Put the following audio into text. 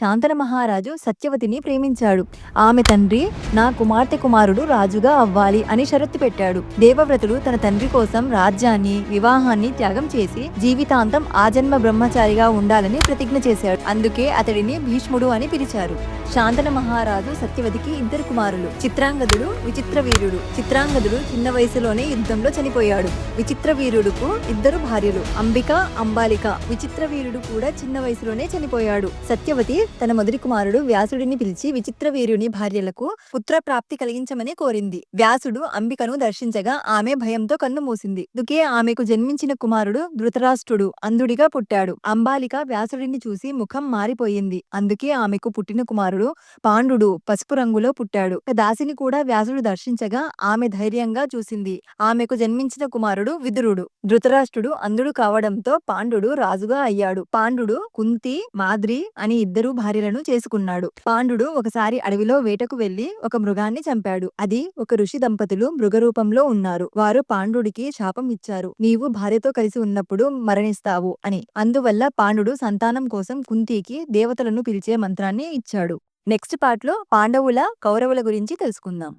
శాంతన మహారాజు సత్యవతిని ప్రేమించాడు. ఆమె తండ్రి నా కుమార్తె కుమారుడు రాజుగా అవ్వాలి అని షరత్తు పెట్టాడు. దేవవ్రతుడు తన తండ్రి కోసం రాజ్యాన్ని వివాహాన్ని త్యాగం చేసి జీవితాంతం ఆజన్మ బ్రహ్మచారిగా ఉండాలని ప్రతిజ్ఞ చేశాడు. అందుకే అతడిని భీష్ముడు అని పిలిచారు. శాంతన మహారాజు సత్యవతికి ఇద్దరు కుమారులు. చిత్రాంగదుడు విచిత్ర వీరుడు. చిత్రాంగదుడు చిన్న వయసులోనే యుద్ధంలో చనిపోయాడు. విచిత్ర వీరుడుకు ఇద్దరు భార్యలు. అంబిక అంబాలిక. విచిత్ర వీరుడు కూడా చిన్న వయసులోనే చనిపోయాడు. సత్యవతి తన మొదటి కుమారుడు వ్యాసుడిని పిలిచి విచిత్ర వీరుని భార్యలకు పుత్ర ప్రాప్తి కలిగించమని కోరింది. వ్యాసుడు అంబికను దర్శించగా ఆమె భయంతో కన్ను మూసింది. దుకే ఆమెకు జన్మించిన కుమారుడు ధృతరాష్ట్రుడు అంధుడిగా పుట్టాడు. అంబాలిక వ్యాసుడిని చూసి ముఖం మారిపోయింది. అందుకే ఆమెకు పుట్టిన కుమారుడు పాండుడు పసుపు రంగులో పుట్టాడు. దాసిని కూడా వ్యాసుడు దర్శించగా ఆమె ధైర్యంగా చూసింది. ఆమెకు జన్మించిన కుమారుడు విదురుడు. ధృతరాష్ట్రుడు అంధుడు కావడంతో పాండుడు రాజుగా అయ్యాడు. పాండుడు కుంతి మాద్రి అని ఇద్దరు భార్యలను చేసుకున్నాడు. పాండుడు ఒకసారి అడవిలో వేటకు వెళ్ళి ఒక మృగాన్ని చంపాడు. అది ఒక ఋషి దంపతులు మృగరూపంలో ఉన్నారు. వారు పాండుడికి శాపం ఇచ్చారు. నీవు భార్యతో కలిసి ఉన్నప్పుడు మరణిస్తావు అని. అందువల్ల పాండుడు సంతానం కోసం కుంతికి దేవతలను పిలిచే మంత్రాన్ని ఇచ్చాడు. నెక్స్ట్ పార్ట్లో పాండవుల కౌరవుల గురించి తెలుసుకుందాం.